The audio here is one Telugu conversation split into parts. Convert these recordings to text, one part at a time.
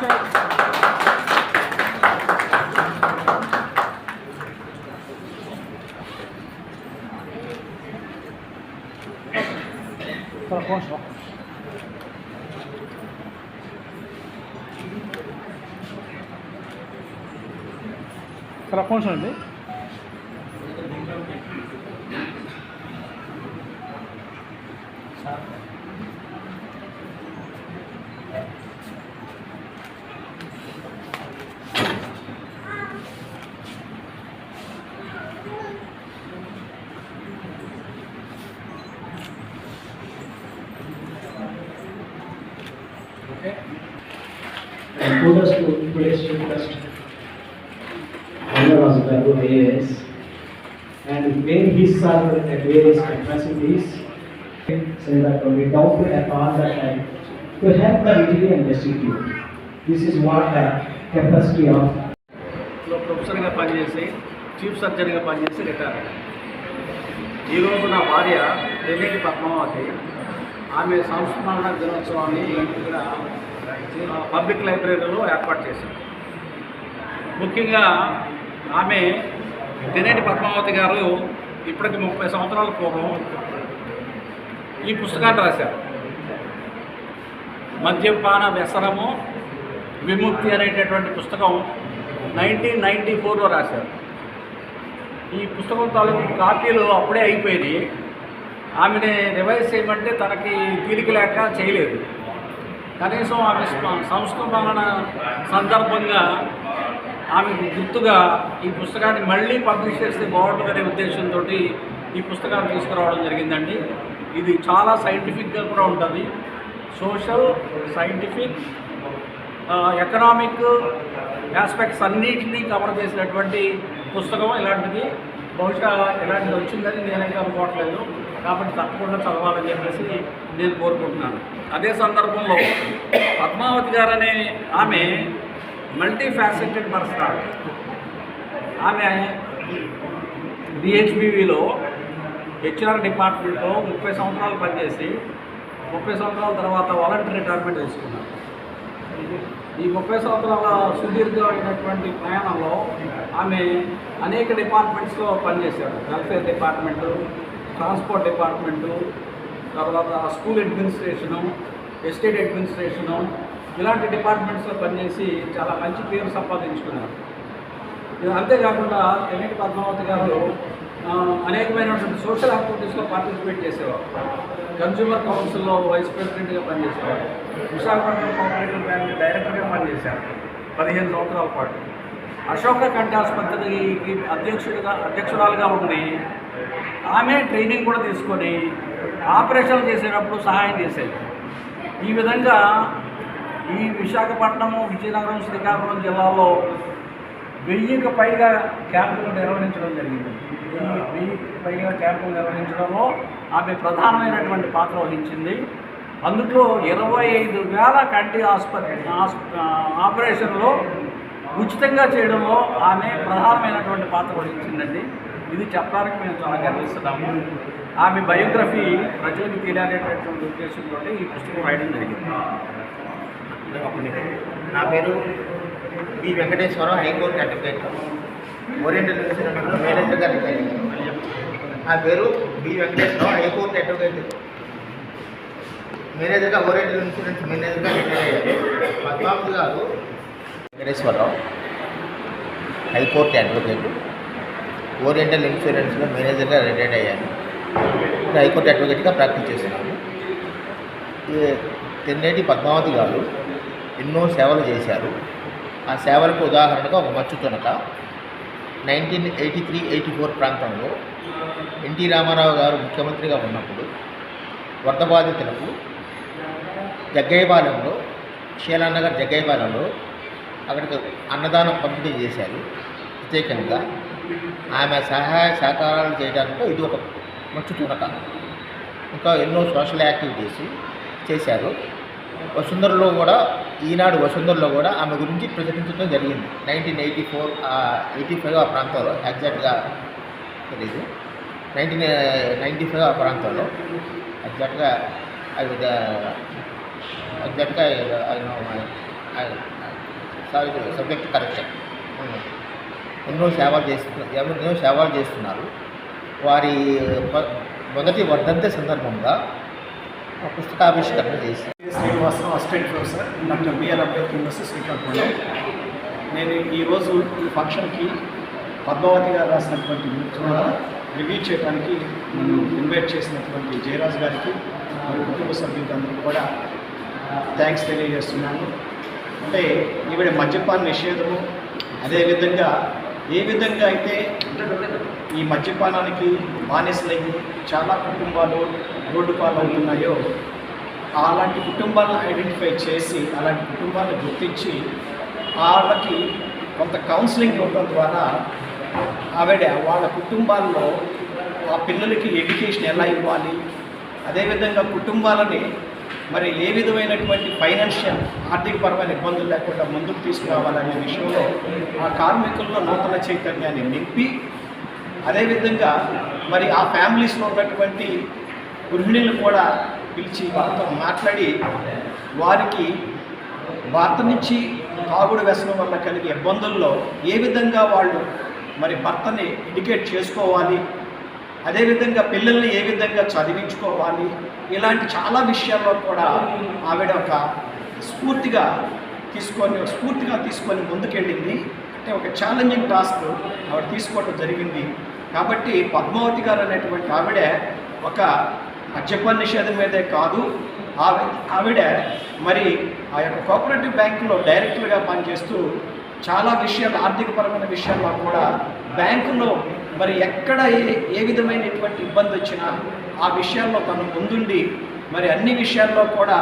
స్టార్ట్ చేయండి sir phone sir sir phone చూడండి And kudos to today's student trust. Honor was Babu IAS. And when he served at various capacities, say that we down to earth all the time to help the needy and destitute. This is what the capacity of లో ప్రొఫెసర్గా పనిచేసి చీఫ్ సర్జన్గా పనిచేసి రిటైర్ అయ్యాను. ఈరోజు నా భార్య తెన్నేటి పద్మావతి ఆమె సంస్మరణ దినోత్సవాన్ని ఇక్కడ పబ్లిక్ లైబ్రరీలో ఏర్పాటు చేశారు. ముఖ్యంగా ఆమె తెనేటి పద్మావతి గారు ఇప్పటికి ముప్పై సంవత్సరాల పూర్వం ఈ పుస్తకాన్ని రాశారు. మద్యపాన వ్యసనము విముక్తి అనేటటువంటి పుస్తకం నైన్టీన్ నైంటీ ఫోర్లో రాశారు. ఈ పుస్తకం తాలూకు కాపీలు అప్పుడే అయిపోయినాయి. ఆమెని రివైజ్ చేయమంటే తనకి తీరిక లేక చేయలేదు. కనీసం ఆమె స్మ- సంస్కరణ సందర్భంగా ఆమెకు గుర్తుగా ఈ పుస్తకాన్ని మళ్ళీ పబ్లిష్ చేస్తే బాగుంటుందనే ఉద్దేశంతో ఈ పుస్తకాన్ని తీసుకురావడం జరిగిందండి. ఇది చాలా సైంటిఫిక్గా కూడా ఉంటుంది. సోషల్ సైంటిఫిక్ ఎకనామిక్ ఆస్పెక్ట్స్ అన్నిటినీ కవర్ చేసినటువంటి పుస్తకం ఇలాంటిది. బహుశా ఇలాంటిది వచ్చిందని నేనైతే అనుకోవట్లేదు. కాబట్టి తప్పకుండా చదవాలని చెప్పేసి నేను కోరుకుంటున్నాను. అదే సందర్భంలో పద్మావతి గారు అనే ఆమె మల్టీ ఫ్యాసెటెడ్ పర్సన్ ఆమె డిహెచ్బివిలో హెచ్ఆర్ డిపార్ట్మెంట్లో ముప్పై సంవత్సరాలు పనిచేసి ముప్పై సంవత్సరాల తర్వాత వాలంటీర్ రిటైర్మెంట్ తీసుకున్నారు. ఈ ముప్పై సంవత్సరాల సుదీర్ఘమైనటువంటి ప్రయాణంలో ఆమె అనేక డిపార్ట్మెంట్స్లో పనిచేశారు. వెల్ఫేర్ డిపార్ట్మెంటు ట్రాన్స్పోర్ట్ డిపార్ట్మెంటు తర్వాత స్కూల్ అడ్మినిస్ట్రేషను ఎస్టేట్ అడ్మినిస్ట్రేషను ఇలాంటి డిపార్ట్మెంట్స్లో పనిచేసి చాలా మంచి పేరు సంపాదించుకున్నారు. అంతేకాకుండా ఎన్నిటి పద్మావతి గారు అనేకమైనటువంటి సోషల్ యాక్టివిటీస్లో పార్టిసిపేట్ చేసేవారు. కన్జ్యూమర్ కౌన్సిల్లో వైస్ ప్రెసిడెంట్గా పనిచేసేవారు. విశాఖపట్నం కోఆపరేటివ్ బ్యాంక్ డైరెక్టర్గా పనిచేశారు. పదిహేను సంవత్సరాల పాటు. అశోక కంటి ఆసుపత్రికి అధ్యక్షుడిగా అధ్యక్షురాలుగా ఉండి ఆమె ట్రైనింగ్ కూడా తీసుకొని ఆపరేషన్లు చేసేటప్పుడు సహాయం చేసేది. ఈ విధంగా ఈ విశాఖపట్నము విజయనగరం శ్రీకాకుళం జిల్లాలో వెయ్యికి పైగా క్యాంపులు నిర్వహించడం జరిగింది. వెయ్యి వెయ్యికి పైగా క్యాంపులు నిర్వహించడంలో ఆమె ప్రధానమైనటువంటి పాత్ర వహించింది. అందులో ఇరవై ఐదు వేల కంటి ఆసుపత్రి ఆపరేషన్లో ఉచితంగా చేయడంలో ఆమె ప్రధానమైనటువంటి పాత్ర వహించిందండి. ఇది చెప్పడానికి మేము చాలా గర్విస్తున్నాము. ఆమె బయోగ్రఫీ ప్రజలకు తెలియాలనేటటువంటి ఉద్దేశంతో ఈ పుస్తకం రాయడం జరిగింది. నా పేరు B Venkateswararao high court advocate. Oriental university manager గారు నా పేరు B Venkateswararao high court advocate. మేనేజర్గా ఓరియంటల్ ఇన్సూరెన్స్ మేనేజర్గా రిటైర్ అయ్యారు పద్మావతి గారు వెంకటేశ్వరరావు హైకోర్టు అడ్వకేట్ ఓరియంటల్ ఇన్సూరెన్స్లో మేనేజర్గా రిటైర్ అయ్యాను హైకోర్టు అడ్వకేట్గా ప్రాక్టీస్ చేస్తున్నాను తెన్నేటి పద్మావతి గారు ఎన్నో సేవలు చేశారు. ఆ సేవలకు ఉదాహరణగా ఒక మచ్చు తునక nineteen eighty three eighty four ప్రాంతంలో ఎన్టీ రామారావు గారు ముఖ్యమంత్రిగా ఉన్నప్పుడు వరద బాధితులకు జగ్గయ్యపాలెంలో శీలానగర్ జగ్గయ్యపాలెంలో అక్కడికి అన్నదానం పంపిణీ చేశారు. ప్రత్యేకంగా ఆమె సహాయ సహకారాలు చేయడానికి ఇది ఒక మంచి తునక ఇంకా ఎన్నో సోషల్ యాక్టివిటీస్ చేశారు. వసుంధరలో కూడా ఈనాడు వసుంధరలో కూడా ఆమె గురించి ప్రచురించడం జరిగింది. Nineteen eighty four eighty five ఆ ప్రాంతంలో ఎగ్జాక్ట్గా తెలీదు. నైన్టీన్ నైంటీ ఫైవ్ ఆ ప్రాంతంలో ఎగ్జాక్ట్గా అది ఎగ్జాక్ట్గా ఆయన సబ్జెక్ట్ కరెక్షన్ ఎన్నో సేవలు చేస్తున్నారు ఎన్నో సేవలు చేస్తున్నారు. వారి మొదటి వర్ధంతి సందర్భంగా ఒక పుస్తకావిష్కరణ చేసి Srinivasarao assistant professor doctor B R Ambedkar university Srikakulam నేను ఈరోజు ఈ ఫంక్షన్కి పద్మావతి గారు రాసినటువంటి బుక్ ద్వారా రివ్యూ చేయడానికి నన్ను ఇన్వైట్ చేసినటువంటి జయరాజ్ గారికి మరియు కుటుంబ సభ్యులందరూ కూడా థ్యాంక్స్ తెలియజేస్తున్నాను. అంటే ఈవిడ మద్యపాన నిషేధము అదేవిధంగా ఏ విధంగా అయితే ఈ మద్యపానానికి బానిసలయ్యి చాలా కుటుంబాలు రోడ్డు పాలవుతున్నాయో అలాంటి కుటుంబాలను ఐడెంటిఫై చేసి అలాంటి కుటుంబాలను గుర్తించి వాళ్ళకి కొంత కౌన్సిలింగ్ ఇవ్వడం ద్వారా ఆవిడ వాళ్ళ కుటుంబాల్లో ఆ పిల్లలకి ఎడ్యుకేషన్ ఎలా ఇవ్వాలి అదేవిధంగా కుటుంబాలని మరి ఏ విధమైనటువంటి ఫైనాన్షియల్ ఆర్థికపరమైన ఇబ్బందులు లేకుండా ముందుకు తీసుకురావాలనే విషయంలో ఆ కార్మికుల్లో నూతన చైతన్యాన్ని నింపి అదేవిధంగా మరి ఆ ఫ్యామిలీస్లో ఉన్నటువంటి గృహిణులు కూడా పిలిచి వారితో మాట్లాడి వారికి భర్త నుంచి తాగుడు వ్యసనం వల్ల కలిగే ఇబ్బందుల్లో ఏ విధంగా వాళ్ళు మరి భర్తని ఇండికేట్ చేసుకోవాలి అదేవిధంగా పిల్లల్ని ఏ విధంగా చదివించుకోవాలి? ఇలాంటి చాలా విషయాల్లో కూడా ఆవిడ ఒక స్ఫూర్తిగా తీసుకొని స్ఫూర్తిగా తీసుకొని ముందుకెళ్ళింది. అంటే ఒక ఛాలెంజింగ్ టాస్క్ ఆవిడ తీసుకోవడం జరిగింది. కాబట్టి పద్మావతి గారు అనేటువంటి ఆవిడ ఒక మద్యపాన నిషేధం మీదే కాదు. ఆవి ఆవిడ మరి ఆ యొక్క కోఆపరేటివ్ బ్యాంకులో డైరెక్టర్గా పనిచేస్తూ చాలా విషయాలు ఆర్థికపరమైన విషయాల్లో కూడా బ్యాంకులో మరి ఎక్కడ ఏ ఏ విధమైనటువంటి ఇబ్బంది వచ్చినా ఆ విషయాల్లో తను ముందుండి మరి అన్ని విషయాల్లో కూడా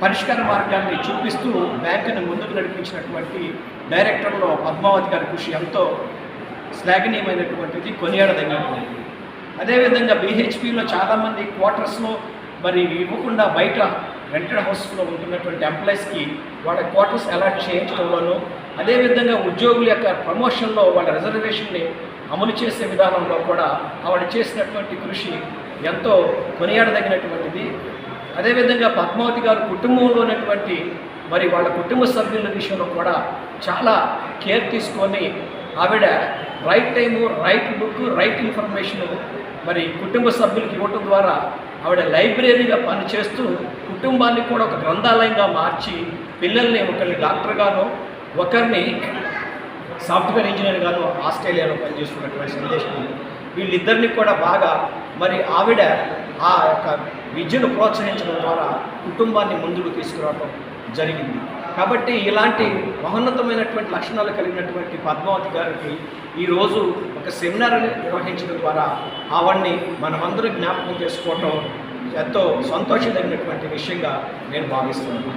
పరిష్కార మార్గాన్ని చూపిస్తూ బ్యాంకుని ముందుకు నడిపించినటువంటి డైరెక్టర్లో పద్మావతి గారి కృషి ఎంతో శ్లాఘనీయమైనటువంటిది కొనియాడదగినటువంటిది అదేవిధంగా బీహెచ్పిలో చాలామంది క్వార్టర్స్లో మరి ఇవ్వకుండా బయట రెంటెడ్ హౌస్లో ఉంటున్నటువంటి ఎంప్లాయీస్కి వాళ్ళ క్వార్టర్స్ అలాట్ చేయించడంలోనూ అదేవిధంగా ఉద్యోగుల యొక్క ప్రమోషన్లో వాళ్ళ రిజర్వేషన్ని అమలు చేసే విధానంలో కూడా ఆవిడ చేసినటువంటి కృషి ఎంతో కొనియాడదగినటువంటిది. అదేవిధంగా పద్మావతి గారు కుటుంబంలో ఉన్నటువంటి మరి వాళ్ళ కుటుంబ సభ్యుల విషయంలో కూడా చాలా కేర్ తీసుకొని ఆవిడ right time right book right information మరి కుటుంబ సభ్యులకు ఇవ్వటం ద్వారా ఆవిడ లైబ్రరీగా పనిచేస్తూ కుటుంబాన్ని కూడా ఒక గ్రంథాలయంగా మార్చి పిల్లల్ని ఒకరిని డాక్టర్గాను ఒకరిని సాఫ్ట్వేర్ ఇంజనీర్ గాను ఆస్ట్రేలియాలో పనిచేస్తున్నటువంటి సందేశం వీళ్ళిద్దరిని కూడా బాగా మరి ఆవిడ ఆ యొక్క విద్యను ప్రోత్సహించడం ద్వారా కుటుంబాన్ని ముందుకు తీసుకురావడం జరిగింది. కాబట్టి ఇలాంటి మహోన్నతమైనటువంటి లక్షణాలు కలిగినటువంటి పద్మావతి గారికి ఈరోజు ఒక సెమినార్ నిర్వహించడం ద్వారా ఆవిడ్ని మనమందరూ జ్ఞాపకం చేసుకోవటం ఎంతో సంతోషదగినటువంటి విషయంగా నేను భావిస్తున్నాను.